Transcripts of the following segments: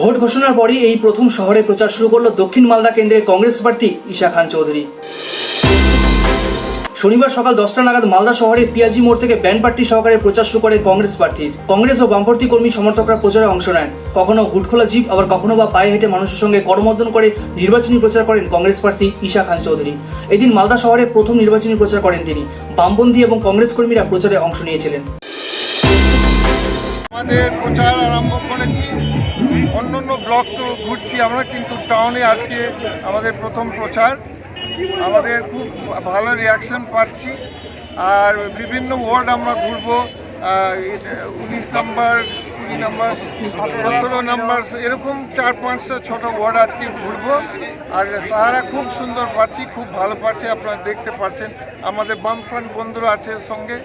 Vote ঘোষণার পরই এই প্রথম শহরে প্রচার শুরু করল দক্ষিণ মালদা কেন্দ্রের কংগ্রেস প্রার্থী ঈশা খান চৌধুরী। শনিবার সকাল দশটা নাগাদ মালদা শহরের পিয়াজি মোড় থেকে ব্যান্ড পার্টি সহকারে প্রচার শুরু করে কংগ্রেস প্রার্থীর। কংগ্রেস ও বামপন্থী কর্মী সমর্থকরা প্রচারে অংশ নেন। কখনো হুটখোলা জিপ, আবার কখনো বা পায়ে হেঁটে মানুষের সঙ্গে করমর্দন করে নির্বাচনী প্রচার করেন কংগ্রেস প্রার্থী ঈশা খান চৌধুরী। এদিন মালদা শহরে প্রথম নির্বাচনী প্রচার করেন তিনি। বামপন্থী এবং কংগ্রেস কর্মীরা প্রচারে অংশ নিয়েছিলেন। আমাদের প্রচার আরম্ভ করেছি। অন্য অন্য ব্লক তো ঘুরছি আমরা, কিন্তু টাউনে আজকে আমাদের প্রথম প্রচার। আমাদের খুব ভালো রিয়াকশন পাচ্ছি। আর বিভিন্ন ওয়ার্ড আমরা ঘুরবো। উনিশ নাম্বার কুড়ি নাম্বার সতেরো নাম্বার এরকম চার, পাঁচটা, ছোট ওয়ার্ড আজকে ঘুরবো। আর সাহারা খুব সুন্দর পাচ্ছি, খুব ভালো পাচ্ছে, আপনারা দেখতে পাচ্ছেন। আমাদের বামফ্রন্ট বন্ধুরা আছে সঙ্গে।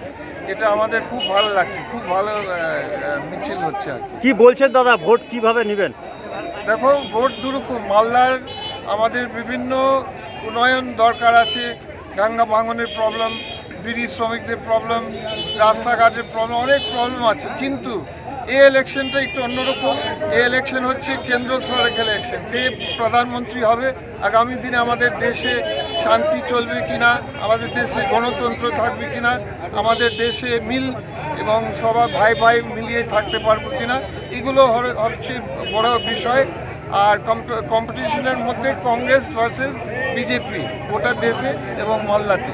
এটা আমাদের খুব ভালো লাগছে খুব ভালো মিছিল হচ্ছে আর কি। বলছেন দাদা ভোট কীভাবে নেবেন? দেখো ভোট দুরকম মালদার আমাদের বিভিন্ন উন্নয়ন দরকার আছে গঙ্গা ভাঙনের প্রবলেম বিড়ি শ্রমিকদের প্রবলেম রাস্তাঘাটের প্রবলেম অনেক প্রবলেম আছে। কিন্তু এই ইলেকশনটা একটু অন্যরকম। এই ইলেকশন হচ্ছে কেন্দ্র সরকার ইলেকশন কে প্রধানমন্ত্রী হবে আগামী দিনে আমাদের দেশে শান্তি চলবে কিনা, আমাদের দেশে গণতন্ত্র থাকবে কিনা, আমাদের দেশে মিল এবং সবার ভাই ভাই মিলিয়ে থাকতে পারব কিনা, এগুলো হচ্ছে বড় বিষয়। আর কম্পিটিশনের মধ্যে কংগ্রেস ভার্সেস বিজেপি, গোটা দেশে এবং মালদাতে